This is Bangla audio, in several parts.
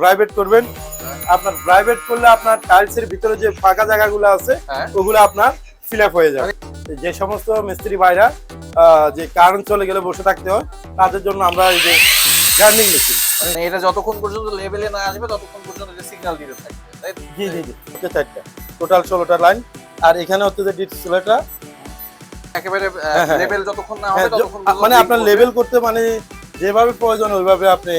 প্রাইভেট করবেন। আপনার প্রাইভেট করলে আপনার টাইলসের ভিতরে যে ফাঁকা জায়গাগুলো আছে হ্যাঁ। ওগুলো আপনার ফিল আপ হয়ে যাবে। যে সমস্ত মিস্ত্রি ভাইরা যে কারেন্ট চলে গেলে বসে থাকতে হয় তাদের জন্য আমরা এই যে গার্নিং মেশিন মানে এটা যতক্ষণ পর্যন্ত লেভেলে না আসবে ততক্ষণ পর্যন্ত এটা সিগন্যাল দিতে থাকবে তাই জি জি জি চারটা। টোটাল ষোলোটা লাইন আর এখানে হচ্ছে যে ডিসপ্লেটা একেবারে হ্যাঁ, হ্যাঁ। লেভেল যতক্ষণ না হবে হ্যাঁ, ততক্ষণ মানে আপনার লেভেল করতে মানে যেভাবে প্রয়োজন ওইভাবে আপনি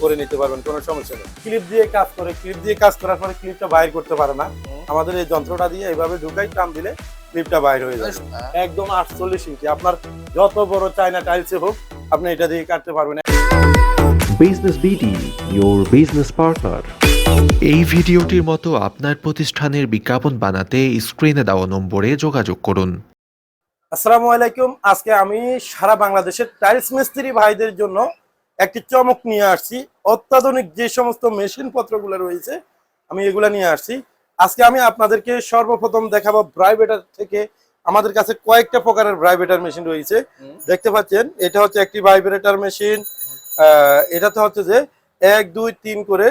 করে নিতে পারবেন কোনো সমস্যা নেই। ক্লিপ দিয়ে কাজ করে ক্লিপ দিয়ে কাজ করার পরে ক্লিপটা বাইর করতে পারে না। আমাদের এই যন্ত্রটা দিয়ে এইভাবে ঢুকাই টান দিলে ক্লিপটা বাইর হয়ে যাবে। হ্যাঁ। একদম আটচল্লিশ ইঞ্চি। আপনার যত বড় চায়না টাইলসে হোক আপনি এটা দিয়ে কাটতে পারবেন। Business BD your business partner. এই ভিডিওটির মতো আপনার প্রতিষ্ঠানের বিজ্ঞাপন বানাতে স্ক্রিনে দেওয়া নম্বরে যোগাযোগ করুন। আসসালামু আলাইকুম। আজকে আমি সারা বাংলাদেশের টাইলস মিস্ত্রি ভাইদের জন্য একটি চমক নিয়ে আসছি। অত্যাধুনিক যে সমস্ত মেশিন পত্রগুলো রয়েছে আমি এগুলা নিয়ে আসছি। আজকে আমি আপনাদেরকে সর্বপ্রথম দেখাবো ব্রাইভেটার থেকে আমাদের কাছে কয়েকটা প্রকারের ব্রাইভেটার মেশিন রয়েছে। দেখতে পাচ্ছেন এটা হচ্ছে একটি ভাইব্রেটার মেশিন। এটাতে হচ্ছে যে এক দুই তিন করে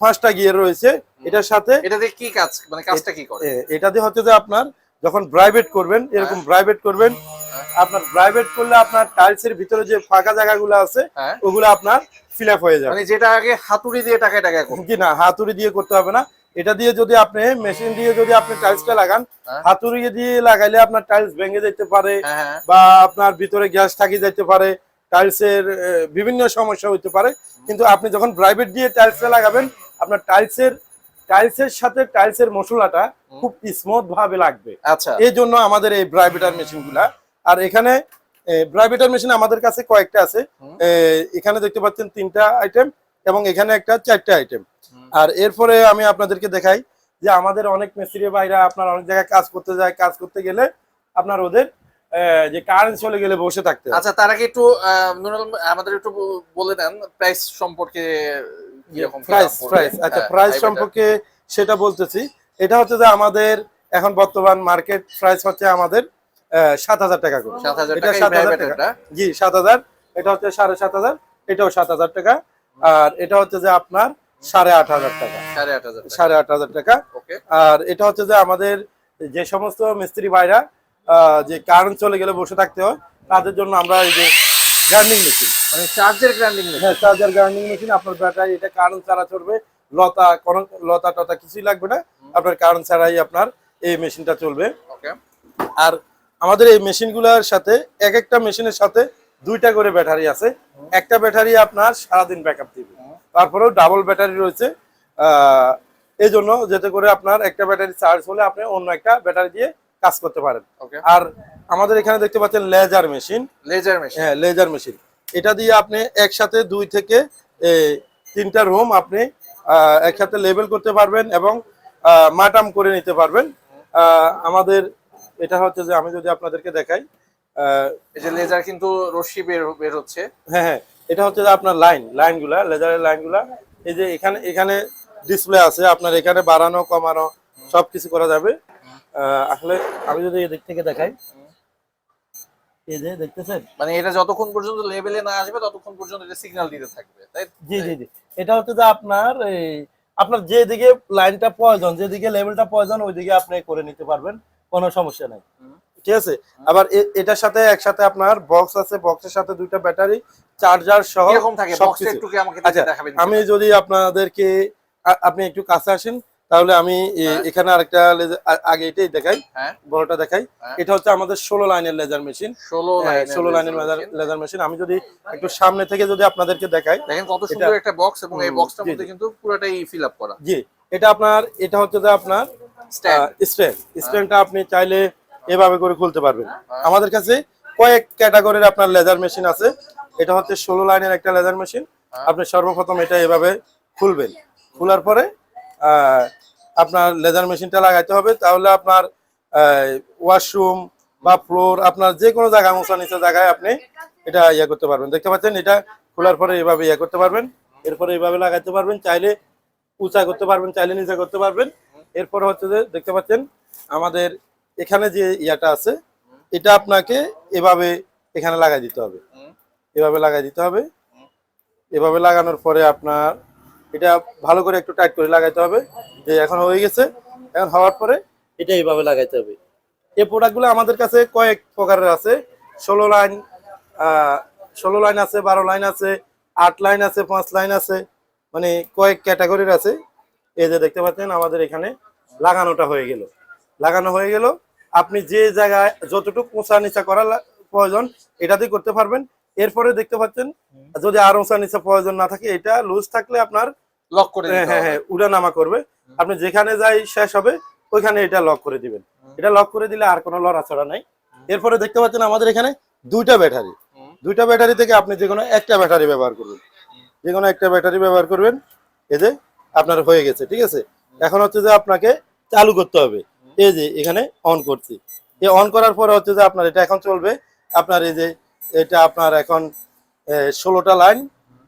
পাঁচটা গিয়ার রয়েছে। এটার সাথে এটাতে কি কাজ মানে কাজটা কি করে? এটাতে হচ্ছে যে আপনার যখন প্রাইভেট করবেন এরকম প্রাইভেট করবেন আপনার প্রাইভেট করলে আপনার টাইলসের ভিতরে যে ফাঁকা জায়গাগুলো আছে হ্যাঁ। ওগুলো আপনার ফিল হয়ে যাবে। মানে যেটা আগে হাতুড়ি দিয়ে টাকা করবে কি না হাতুড়ি দিয়ে করতে হবে না। এটা দিয়ে যদি আপনি মেশিন দিয়ে যদি আপনি টাইলসটা লাগান হ্যাঁ। হাতুড়ি দিয়ে লাগাইলে আপনার টাইলস ভেঙে যেতে পারে হ্যাঁ হ্যাঁ। বা আপনার ভিতরে গ্যাস থাকি যেতে পারে টাইলসের বিভিন্ন সমস্যা হতে পারে। কিন্তু আপনি যখন প্রাইভেট দিয়ে টাইলসটা লাগাবেন আপনার টাইলসের টাইলসের সাথে টাইলসের মশলাটা খুব স্মুথ ভাবে লাগবে। আচ্ছা। এই জন্য আমাদের এই ব্রাইভেটার মেশিনগুলা। আর এখানে ব্রাইভেটার মেশিন আমাদের কাছে কয়েকটা আছে। এখানে দেখতে পাচ্ছেন তিনটা আইটেম এবং এখানে একটা চারটা আইটেম আর এরপরে আমি আপনাদেরকে দেখাই যে আমাদের অনেক মিস্ত্রি ভাইরা আপনার অনেক জায়গায় কাজ করতে যায় কাজ করতে গেলে আপনার ওদের যে কারেন্ট চলে গেলে বসে থাকতে আচ্ছা তার আগে একটু আমাদের একটু বলে দেন প্রাইস সম্পর্কে প্রাইস প্রাইস আচ্ছা হ্যাঁ, প্রাইস সম্পর্কে সেটা বলতেছি। এটা হচ্ছে যে আমাদের এখন বর্তমান মার্কেট প্রাইস হচ্ছে আমাদের সাত হাজার টাকা করে। এটা টাকা এই 7000 ভাইব্রেটারটা। জি সাত হাজার। এটা হচ্ছে সাড়ে সাত হাজার। এটাও সাত হাজার টাকা। আর এটা হচ্ছে যে আপনার সাড়ে আট হাজার টাকা। সাড়ে আট হাজার টাকা। হাজার টাকা। আর এটা হচ্ছে যে আমাদের যে সমস্ত মিস্ত্রি ভাইরা আহ, যে কারেন্ট চলে গেলে বসে থাকতে হয় তাদের জন্য আমরা এই যে গার্নিং মেশিন মানে চার্জের গ্রাইন্ডিং হ্যাঁ চার্জার গার্নিং মেশিন আপনার ব্যাটারি এটা কারেন্ট ছাড়া চলবে। লতা কোনো লতা টতা কিছুই লাগবে না। আপনার কারেন্ট ছাড়াই আপনার এই মেশিনটা চলবে। ওকে। আর আমাদের এই মেশিনগুলোর সাথে এক একটা মেশিনের সাথে দুইটা করে ব্যাটারি আছে। একটা ব্যাটারি আপনার সারাদিন ব্যাকআপ দিবে। তারপরেও ডাবল ব্যাটারি রয়েছে। এই জন্য যাতে করে আপনার একটা ব্যাটারি চার্জ হলে আপনি অন্য একটা ব্যাটারি দিয়ে কাজ করতে পারেন। ওকে। আর আমাদের এখানে দেখতে পাচ্ছেন লেজার মেশিন লেজার মেশিন হ্যাঁ লেজার মেশিন এটা দিয়ে আপনি একসাথে দুই থেকে তিনটা রুম আপনি একসাথে লেবেল করতে পারবেন এবং মাটাম করে নিতে পারবেন। আমাদের এটা হচ্ছে যে আমি যদি আপনাদেরকে দেখাই এই যে লেজার কিন্তু রশ্মি বের বের হচ্ছে। হ্যাঁ হ্যাঁ এটা হচ্ছে যে আপনার লাইন লাইনগুলা লেজারের লাইনগুলা এই যে এখানে এখানে ডিসপ্লে আছে আপনার এখানে বাড়ানো কমানো সব কিছু করা যাবে। আহ, আসলে আমি যদি এদিক থেকে দেখাই এই যে দেখতেছেন? মানে এটা যতক্ষণ পর্যন্ত লেভেলে না আসবে ততক্ষণ পর্যন্ত এটা সিগন্যাল দিতে থাকবে তাই জি জি জি। এটা হচ্ছে যে আপনার এই আপনার যেদিকে লাইনটা প্রয়োজন যেদিকে লেভেলটা প্রয়োজন ওইদিকে আপনি করে নিতে পারবেন কোনো সমস্যা নাই। ঠিক আছে? আবার এটার সাথে একসাথে আপনার বক্স আছে বক্সের সাথে দুইটা ব্যাটারি চার্জার সহ থাকে বক্সটা একটু আমাকে আচ্ছা দেখাবেন আমি যদি আপনাদেরকে আপনি একটু কাছে আসেন তাহলে আমি হ্যাঁ। এখানে আরেকটা আগে এটাই দেখাই হ্যাঁ। বড়টা দেখাই। হ্যাঁ। এটা হচ্ছে আমাদের ষোলো লাইনের লেজার মেশিন ষোলো লাইনের লেজার মেশিন আমি যদি একটু সামনে থেকে যদি আপনাদেরকে দেখাই দেখেন কত সুন্দর একটা বক্স এবং এই বক্সটার জি, মধ্যে কিন্তু পুরোটাই ফিল আপ করা। জি এটা আপনার এটা হচ্ছে যে আপনার স্ট্যান্ড স্ট্যান্ড স্ট্যান্ডটা আপনি চাইলে এভাবে করে খুলতে পারবেন। আমাদের কাছে কয়েক ক্যাটাগরির আপনার লেজার মেশিন আছে। এটা হচ্ছে ষোলো লাইনের একটা লেজার মেশিন। আপনি সর্বপ্রথম এটা এভাবে খুলবেন। খোলার পরে আপনার লেজার মেশিনটা লাগাইতে হবে, তাহলে আপনার ওয়াশরুম বা ফ্লোর আপনার যে কোনো জায়গায় মোছা নিচে জায়গায় আপনি এটা ইয়ে করতে পারবেন। দেখতে পাচ্ছেন? এটা খোলার পরে এভাবে ইয়ে করতে পারবেন। এরপরে এইভাবে লাগাইতে পারবেন, চাইলে উঁচা করতে পারবেন, চাইলে নিচে করতে পারবেন। এরপরে হচ্ছে যে, দেখতে পাচ্ছেন? আমাদের এখানে যে ইয়াটা আছে, এটা আপনাকে এভাবে এখানে লাগাই দিতে হবে। এভাবে লাগাই দিতে হবে। এভাবে লাগানোর পরে আপনার এটা ভালো করে একটু টাইট করে লাগাইতে হবে। যে এখন হয়ে গেছে, এখন হওয়ার পরে এটা এইভাবে লাগাইতে হবে। এই প্রোডাক্টগুলো আমাদের কাছে কয়েক প্রকারের আছে। ষোলো লাইন ষোলো লাইন আছে, বারো লাইন আছে, আট লাইন আছে, পাঁচ লাইন আছে মানে কয়েক ক্যাটাগরির আছে। এই যে দেখতে পাচ্ছেন, আমাদের এখানে লাগানোটা হয়ে গেল। লাগানো হয়ে গেল। আপনি যে জায়গায় যতটুকু উঁচা নিচা করা প্রয়োজন, এটাতেই করতে পারবেন। এরপরে দেখতে পাচ্ছেন, যদি আর উঁচা নিচা প্রয়োজন না থাকে, এটা লুজ থাকলে আপনার লক করে হ্যাঁ দিতে হ্যাঁ। হ্যাঁ উড়ানামা করবে। আপনি যেখানে যাই শেষ হবে ওইখানে এটা লক করে দিবেন। এটা লক করে দিলে আর কোনো লড়াচড়া নাই। এরপরে দেখতে পাচ্ছেন আমাদের এখানে দুইটা ব্যাটারি। দুইটা ব্যাটারি থেকে আপনি যে কোনো একটা ব্যাটারি ব্যবহার করবেন। যে কোনো একটা ব্যাটারি ব্যবহার করবেন। এই যে আপনার হয়ে গেছে ঠিক আছে? এখন হচ্ছে যে আপনাকে চালু করতে হবে। এই যে এখানে অন করছি। এই অন করার পরে হচ্ছে যে আপনার এটা এখন চলবে। আপনার এই যে এটা আপনার এখন ষোলোটা লাইন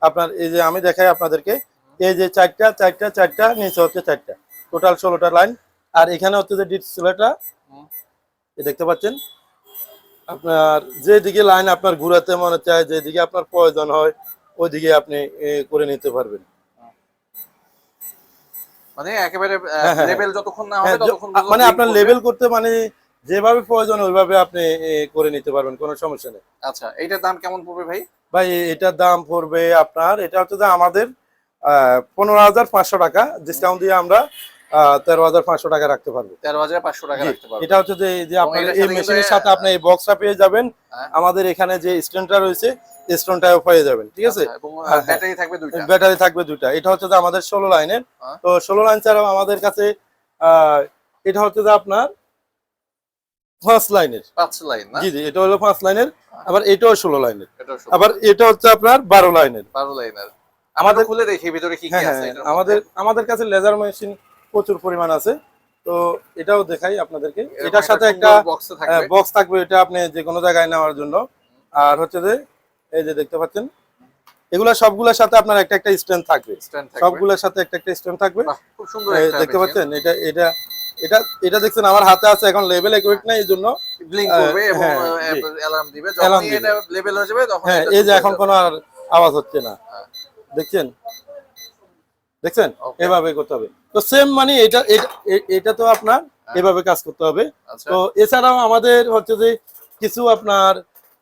আপনার এই যে আমি দেখাই আপনাদেরকে। এই যে চারটা চারটা চারটা নিচে হচ্ছে চারটা। টোটাল ষোলোটা লাইন আর এখানে হচ্ছে যে ডিসপ্লেটা। দেখতে পাচ্ছেন? আপনার যেদিকে লাইন আপনার ঘুরাতে মনে চায় যেদিকে আপনার প্রয়োজন হয় ওইদিকে আপনি করে নিতে পারবেন। মানে একেবারে হ্যাঁ, হ্যাঁ, লেভেল যতক্ষণ না হবে হ্যাঁ, ততক্ষণ মানে আপনার। লেভেল করতে মানে যেভাবে প্রয়োজন ওইভাবে আপনি করে নিতে পারবেন কোনো সমস্যা নেই। আচ্ছা এইটার দাম কেমন পড়বে ভাই? ভাই এটার দাম পড়বে আপনার এটা হচ্ছে যে আমাদের পনেরো হাজার পাঁচশো টাকা। ডিসকাউন্ট দিয়ে আমরা তেরো হাজার পাঁচশো টাকা রাখতে পারব। তেরো হাজার পাঁচশো টাকা এটা হচ্ছে যে যে আপনার এই মেশিনের সাথে আপনি এই বক্সটা পেয়ে যাবেন। হ্যাঁ। আমাদের এখানে যে স্ট্যান্ডটা রয়েছে স্টোনটাও পেয়ে যাবেন ঠিক আছে? আচ্ছা, এবং হ্যাঁ। ব্যাটারি থাকবে দুইটা। ব্যাটারি থাকবে দুইটা। এটা হচ্ছে যে আমাদের ষোলো লাইনের। হ্যাঁ। তো ষোলো লাইন ছাড়াও আমাদের কাছে এটা হচ্ছে যে আপনার ফার্স্ট লাইনের পাঁচ লাইন জি জি এটা হলো পাঁচ লাইনের আবার এটাও ষোলো লাইনের। আবার এটা হচ্ছে আপনার বারো লাইনের। বারো লাইনের। আমাদের খুলে দেখি ভিতরে কি কি হ্যাঁ আছে হ্যাঁ আমাদের আমাদের কাছে লেজার মেশিন প্রচুর পরিমাণ আছে। তো এটাও দেখাই আপনাদেরকে। এটার সাথে একটা বক্সে থাকবে। বক্স থাকবে এটা আপনি যে কোনো জায়গায় নেওয়ার জন্য। আর হচ্ছে যে এই যে দেখতে পাচ্ছেন এগুলা সবগুলোর সাথে আপনার একটা একটা স্ট্যান্ড থাকবে। সবগুলোর সাথে একটা একটা স্ট্যান্ড থাকবে। খুব সুন্দর দেখতে পাচ্ছেন এটা এটা এটা এটা দেখছেন আমার হাতে আছে এখন লেভেল একুইট নাই এই জন্য। ব্লিঙ্ক করবে এবং হ্যাঁ, অ্যালার্ম দিবে। দিবে। এটা লেভেল হয়ে যাবে তখন হ্যাঁ এই যে এখন কোনো আর আওয়াজ হচ্ছে না। হ্যাঁ। দেখছেন? দেখছেন? এভাবে করতে হবে। তো সেম মানে এটা এটা- তো আপনার হ্যাঁ। এভাবে কাজ করতে হবে। আচ্ছা। তো এছাড়াও আমাদের হচ্ছে যে কিছু আপনার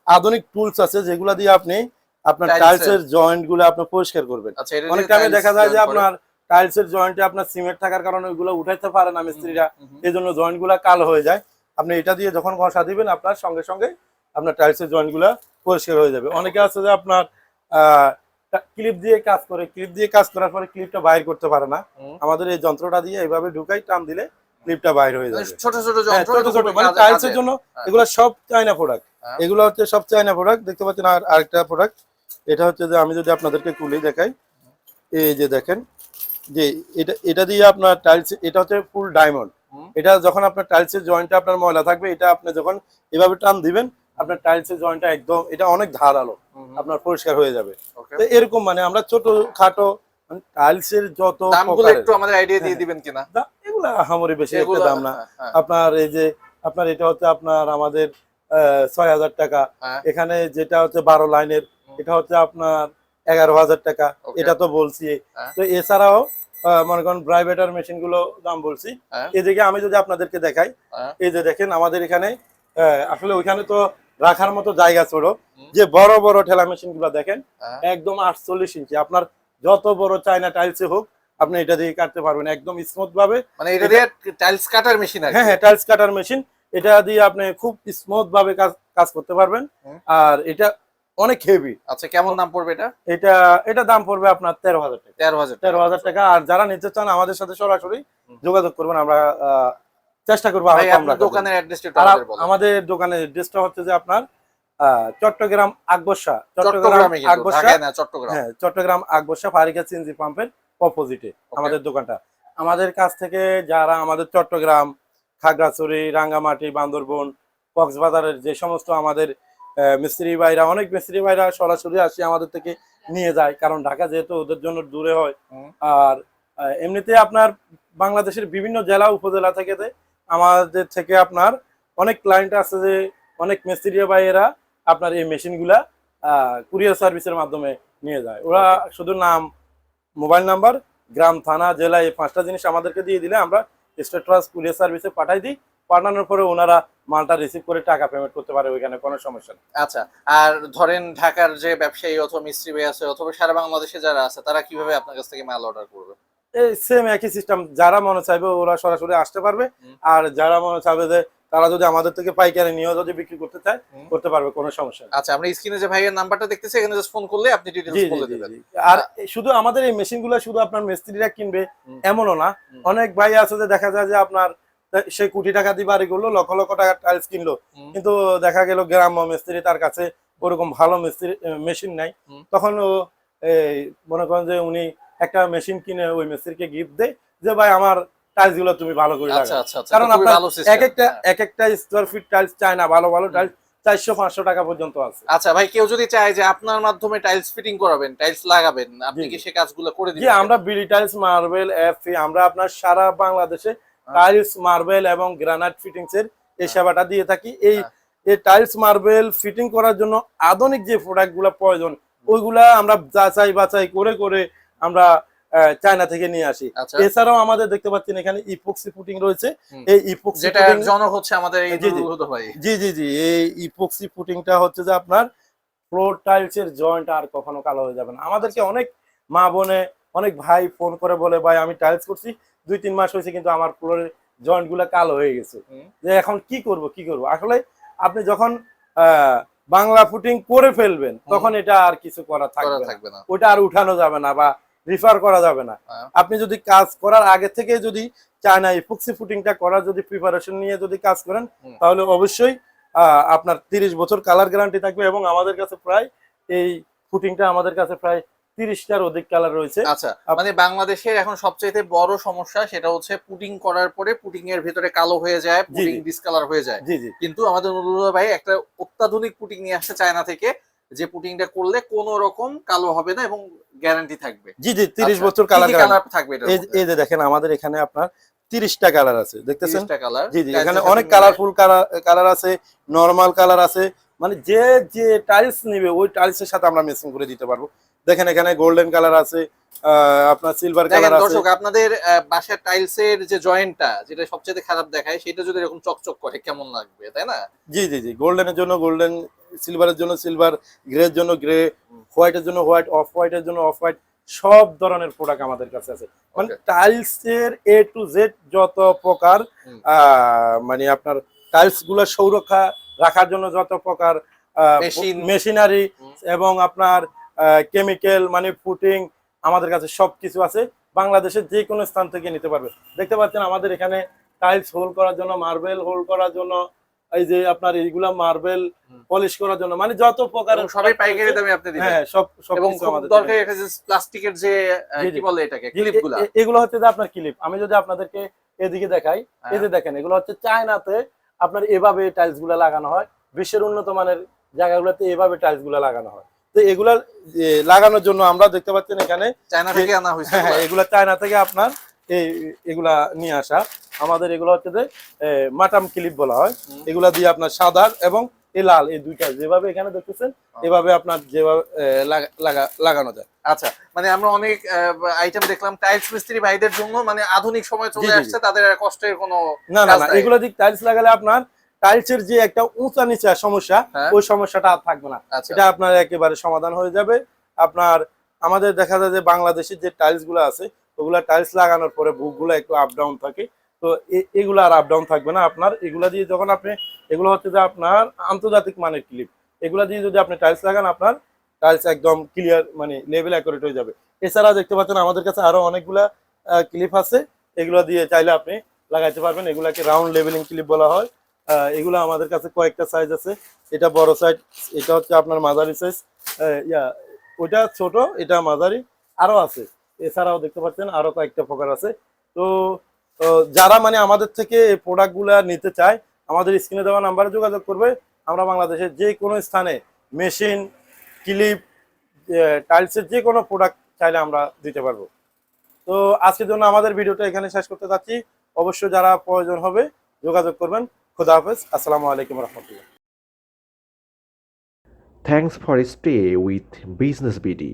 আধুনিক টুলস আছে যেগুলা দিয়ে আপনি আপনার টাইলস এর- জয়েন্টগুলো আপনি পরিষ্কার করবেন। আচ্ছা অনেক টাইমে দেখা যায় যে আপনার টাইলস এর জয়েন্টে আপনার সিমেন্ট থাকার কারণে ওইগুলো উঠাইতে পারে না মিস্ত্রিরা। এই জন্য জয়েন্টগুলা কালো হয়ে যায়। আপনি এটা দিয়ে যখন ঘষা দিবেন আপনার সঙ্গে সঙ্গে আপনার টাইলস এর জয়েন্টগুলা পরিষ্কার হয়ে যাবে। অনেকে আছে যে আপনার ক্লিপ দিয়ে কাজ করে ক্লিপ দিয়ে কাজ করার পরে ক্লিপটা বাইর করতে পারে না। আমাদের এই যন্ত্রটা দিয়ে এইভাবে ঢুকাই টান দিলে ক্লিপটা বাইর হয়ে মানে যাবে। ছোট ছোট হ্যাঁ, যন্ত্র ছোট ছোট মানে কাজে- টাইলস এর জন্য হ্যাঁ। এগুলো সব চাইনা প্রোডাক্ট হ্যাঁ। এগুলো হচ্ছে সব চাইনা প্রোডাক্ট দেখতে পাচ্ছেন আর আরেকটা প্রোডাক্ট এটা হচ্ছে যে আমি যদি আপনাদেরকে খুলে দেখাই এই যে দেখেন যে এটা এটা দিয়ে আপনার টাইলস এটা হচ্ছে ফুল ডায়মন্ড এটা যখন আপনার টাইলসের জয়েন্টটা আপনার ময়লা থাকবে এটা আপনি যখন এভাবে টান দিবেন আপনার টাইলসের জয়েন্টটা একদম এটা অনেক ধারালো। আপনার পরিষ্কার হয়ে যাবে তো এরকম মানে আমরা ছোট খাটো টাইলসের যত দামগুলো একটু আমাদের আইডিয়া দিয়ে হ্যাঁ। দিবেন কিনা দা- এগুলা আহামরি বেশি একটা দাম না হ্যাঁ, হ্যাঁ, আপনার এই যে আপনার এটা হচ্ছে আপনার আমাদের ছয় হাজার টাকা হ্যাঁ। এখানে যেটা হচ্ছে বারো লাইনের এটা হচ্ছে আপনার এগারো হাজার টাকা এটা তো বলছি হ্যাঁ। তো এছাড়াও মনে করেন ব্রাইভেটার মেশিনগুলো দাম বলছি হ্যাঁ। এদিকে আমি যদি আপনাদেরকে দেখাই হ্যাঁ। এই যে দেখেন আমাদের এখানে আসলে ওইখানে তো রাখার মতো জায়গা ছোট যে বড় বড় ঠেলা মেশিনগুলো দেখেন হ্যাঁ। একদম আটচল্লিশ ইঞ্চি। আপনার যত বড় চায়না টাইলসে হোক আপনি এটা দিয়ে কাটতে পারবেন একদম স্মুথ ভাবে। মানে এটা দিয়ে টাইলস কাটার মেশিন হ্যাঁ হ্যাঁ টাইলস কাটার মেশিন এটা দিয়ে আপনি খুব স্মুথ ভাবে কাজ কাজ করতে পারবেন। আর এটা অনেক হেভি আচ্ছা কেমন দাম পড়বে এটা? এটা এটা দাম পড়বে আপনার তেরো হাজার টাকা। তেরো হাজার তেরো হাজার টাকা। আর যারা নিতে চান আমাদের সাথে সরাসরি যোগাযোগ করবেন। আমরা চেষ্টা করব। দোকানের আমাদের দোকানের অ্যাড্রেসটা হচ্ছে যে আপনার চট্টগ্রাম আকবর্ষা চট্টগ্রামে চট্টগ্রাম হ্যাঁ চট্টগ্রাম আকবর্ষা ফারিকা সিএনজি পাম্পের অপোজিটে আমাদের দোকানটা। আমাদের কাছ থেকে যারা আমাদের চট্টগ্রাম খাগড়াছড়ি রাঙ্গামাটি বান্দরবন কক্সবাজারের যে সমস্ত আমাদের মিস্ত্রি ভাইরা অনেক মিস্ত্রি ভাইরা সরাসরি আসি আমাদের থেকে নিয়ে যায় কারণ ঢাকা যেহেতু ওদের জন্য দূরে হয়। আর এমনিতে আপনার বাংলাদেশের বিভিন্ন জেলা উপজেলা থেকে আমাদের থেকে আপনার অনেক ক্লায়েন্ট আছে যে অনেক মিস্ত্রি ভাইয়েরা আপনার এই মেশিনগুলা কুরিয়ার সার্ভিসের মাধ্যমে নিয়ে যায়। ওরা শুধু নাম মোবাইল নাম্বার গ্রাম থানা জেলা এই পাঁচটা জিনিস আমাদেরকে দিয়ে দিলে আমরা স্টেট ট্রান্স কুরিয়ার সার্ভিসে পাঠাই দিই। পাঠানোর পরে ওনারা মালটা রিসিভ করে টাকা পেমেন্ট করতে পারে ওইখানে কোনো সমস্যা নেই। আচ্ছা আর ধরেন ঢাকার যে ব্যবসায়ী অথবা মিস্ত্রি ভাই আছে অথবা সারা বাংলাদেশে যারা আছে তারা কীভাবে আপনার কাছ থেকে মাল অর্ডার করবে? সেম একই সিস্টেম যারা মনে চাইবে ওরা সরাসরি আসতে পারবে। আর যারা মনে চাইবে যে তারা যদি আমাদের থেকে পাইকারি নিয়েও যদি বিক্রি করতে চায় করতে পারবে কোনো সমস্যা আচ্ছা আমরা স্ক্রিনে যে ভাইয়ের নাম্বারটা দেখতেছি এখানে জাস্ট ফোন করলে আপনি ডিটেইলস বলে দিবেন। আর শুধু আমাদের এই মেশিনগুলো শুধু আপনার মিস্ত্রিরা কিনবে এমনও না। অনেক ভাই আছে যে দেখা যায় যে আপনার সে কোটি টাকা দিয়ে বাড়ি করল লক্ষ লক্ষ টাকার টাইলস কিনলো। কিন্তু দেখা গেল গ্রাম্য মিস্ত্রি তার কাছে ওরকম ভালো মিস্ত্রি মেশিন নাই। তখন ও মনে করেন যে উনি একটা মেশিন কিনে ওই মিস্ত্রিকে গিফট দেয় যে ভাই আমার টাইলসগুলো তুমি ভালো করে আচ্ছা লাগাও আচ্ছা আচ্ছা কারণ আপনার এক একটা হ্যাঁ। এক একটা স্কোয়ার ফিট টাইলস চায় না ভালো ভালো টাইলস চারশো পাঁচশো টাকা পর্যন্ত আছে আচ্ছা ভাই কেউ যদি চায় যে আপনার মাধ্যমে টাইলস ফিটিং করাবেন টাইলস লাগাবেন আপনি কি। সে কাজগুলো করে দিবেন আমরা বিডি টাইলস মার্বেল এফি আমরা আপনার সারা বাংলাদেশে হ্যাঁ। টাইলস মার্বেল এবং গ্রানাইট ফিটিংস এর এই সেবাটা দিয়ে থাকি এই হ্যাঁ। এই টাইলস মার্বেল ফিটিং করার জন্য আধুনিক যে প্রোডাক্টগুলা প্রয়োজন ওইগুলা আমরা যাচাই বাছাই করে করে আমরা চায়না থেকে নিয়ে আসি। আচ্ছা। এছাড়াও আমাদের দেখতে পাচ্ছেন এখানে ইপক্সি ফুটিং রয়েছে। এই ইপক্সি যেটা জনক হচ্ছে আমাদের এই জি, জি। জি জি জি। এই ইপক্সি ফুটিংটা হচ্ছে যে আপনার ফ্লোর টাইলস এর জয়েন্ট আর কখনো কালো হয়ে যাবে না। আমাদেরকে আচ্ছা। অনেক মা বোনে অনেক ভাই ফোন করে বলে ভাই আমি টাইলস করছি। দুই তিন মাস হয়েছে কিন্তু আমার ফ্লোরের জয়েন্টগুলা কালো হয়ে গেছে। যে এখন কি করব কি করব? আসলে আপনি যখন আহ, বাংলা ফুটিং করে ফেলবেন তখন এটা আর কিছু করা করা থাকবে না। ওটা আর উঠানো যাবে না বা রিফার করা যাবে না। হ্যাঁ। আপনি যদি কাজ করার আগে থেকে যদি চায়না ইপক্সি ফুটিংটা করার যদি প্রিপারেশন নিয়ে যদি কাজ করেন তাহলে অবশ্যই আপনার তিরিশ বছর কালার গ্যারান্টি থাকবে এবং আমাদের কাছে প্রায় এই ফুটিংটা আমাদের কাছে প্রায় তিরিশটার অধিক কালার রয়েছে। আচ্ছা মানে বাংলাদেশের এখন সবচেয়ে বড় সমস্যা সেটা হচ্ছে পুটিং করার পরে পুটিং এর ভিতরে কালো হয়ে যায় পুটিং ডিসকালার হয়ে যায়। জি জি। কিন্তু আমাদের নুরুল ভাই একটা অত্যাধুনিক পুটিং নিয়ে আসছে চায়না থেকে যে পুটিংটা করলে কোনো রকম কালো হবে না এবং গ্যারান্টি থাকবে। জি জি তিরিশ আচ্ছা, বছর কালার গ্যারান্টি কালার থাকবে এটা এই যে দেখেন আমাদের এখানে আপনার তিরিশটা কালার আছে দেখতেছেন? কালার জি জি এখানে অনেক কালারফুল কালার আছে নর্মাল কালার আছে। মানে যে যে টাইলস নিবে ওই টাইলসের সাথে আমরা মেসিং করে দিতে পারব। দেখেন এখানে গোল্ডেন কালার আছে আপনার সিলভার কালার আছে। দর্শক আপনাদের বাসার টাইলস এর যে জয়েন্টটা যেটা সবচেয়ে খারাপ দেখায় সেটা যদি এরকম চকচক করে কেমন লাগবে তাই না? জি জি জি গোল্ডেনের জন্য গোল্ডেন সিলভারের জন্য সিলভার গ্রের জন্য গ্রে হোয়াইটের জন্য হোয়াইট অফ হোয়াইটের জন্য অফ হোয়াইট সব ধরনের প্রোডাক্ট আমাদের কাছে আছে। মানে টাইলস এর এ টু জেড যত প্রকার মানে আপনার টাইলসগুলো সুরক্ষা রাখার জন্য যত প্রকার. মেশিনারি এবং আপনার কেমিক্যাল মানে ফুটিং আমাদের কাছে সব কিছু আছে। বাংলাদেশের যে কোনো স্থান থেকে নিতে পারবে। দেখতে পাচ্ছেন আমাদের এখানে টাইলস হোল করার জন্য মার্বেল হোল করার জন্য এই যে আপনার এইগুলা মার্বেল পলিশ করার জন্য মানে যত প্রকারের সবাই পাইকারি দামে আপনি দিবেন। হ্যাঁ সব সব এবং দরকারি একটা যে প্লাস্টিকের যে কি বলে এটাকে জি, ক্লিপগুলা এ- এ- এগুলো হচ্ছে যে আপনার ক্লিপ আমি যদি আপনাদেরকে এদিকে দেখাই এই যে দেখেন এগুলো হচ্ছে চায়নাতে আপনার এভাবে টাইলসগুলা লাগানো হয়। বিশ্বের উন্নত মানের জায়গাগুলোতে এভাবে টাইলসগুলা লাগানো হয়। তো এগুলা লাগানোর জন্য আমরা দেখতে পাচ্ছেন এখানে চায়না থেকে আনা হয়েছে হ্যাঁ হ্যাঁ? এগুলা চায়না থেকে আপনার এই এগুলা নিয়ে আসা। আমাদের এগুলো হচ্ছে যে মাটাম ক্লিপ বলা হয়। এগুলা দিয়ে আপনার সাদা এবং এই লাল এই দুইটা যেভাবে এখানে দেখতেছেন এভাবে আপনার যেভাবে লাগানো যায়। আচ্ছা মানে আমরা অনেক আইটেম দেখলাম টাইলস মিস্ত্রি ভাইদের জন্য মানে আধুনিক সময় চলে আসছে তাদের কষ্টের কোনো না না না এগুলো দিক টাইলস লাগালে আপনার টাইলসের যে একটা উঁচা নিচা সমস্যা হ্যাঁ। ওই সমস্যাটা আর থাকবে না। আচ্ছা। এটা আপনার একেবারে সমাধান হয়ে যাবে। আপনার আমাদের দেখা যায় যে বাংলাদেশের যে টাইলসগুলো আছে ওগুলা টাইলস লাগানোর পরে বুকগুলো একটু আপ ডাউন থাকে। তো এগুলো আর আপ ডাউন থাকবে না আপনার। এগুলা দিয়ে যখন আপনি, এগুলো হচ্ছে যে আপনার আন্তর্জাতিক মানের ক্লিপ এগুলা দিয়ে যদি আপনি টাইলস লাগান, আপনার টাইলস একদম ক্লিয়ার মানে লেভেল অ্যাকুরেট হয়ে যাবে। এছাড়া দেখতে পাচ্ছেন আমাদের কাছে আরও অনেকগুলা ক্লিপ আছে। এগুলো দিয়ে চাইলে আপনি লাগাইতে পারবেন। এগুলাকে রাউন্ড লেভেলিং ক্লিপ বলা হয়। এগুলো আমাদের কাছে কয়েকটা সাইজ আছে। এটা বড় সাইজ এটা হচ্ছে আপনার মাঝারি সাইজ ইয়া, ওটা ছোট, এটা মাঝারি। আরও আছে। এছাড়াও দেখতে পাচ্ছেন আরও কয়েকটা প্রকার আছে। তো যারা মানে আমাদের থেকে এই প্রোডাক্টগুলো নিতে চায়, আমাদের স্ক্রিনে দেওয়া নাম্বারে যোগাযোগ করবে। আমরা বাংলাদেশের যে কোনো স্থানে মেশিন, ক্লিপ টাইলসের যে কোনো প্রোডাক্ট চাইলে আমরা দিতে পারব। তো, আজকের জন্য আমাদের ভিডিওটা এখানে শেষ করতে চাচ্ছি অবশ্যই যারা প্রয়োজন হবে যোগাযোগ করবেন। খুদা হাফেজ। আসসালামু আলাইকুম রহমতুল্লাহ। Thanks for stay with Business BD.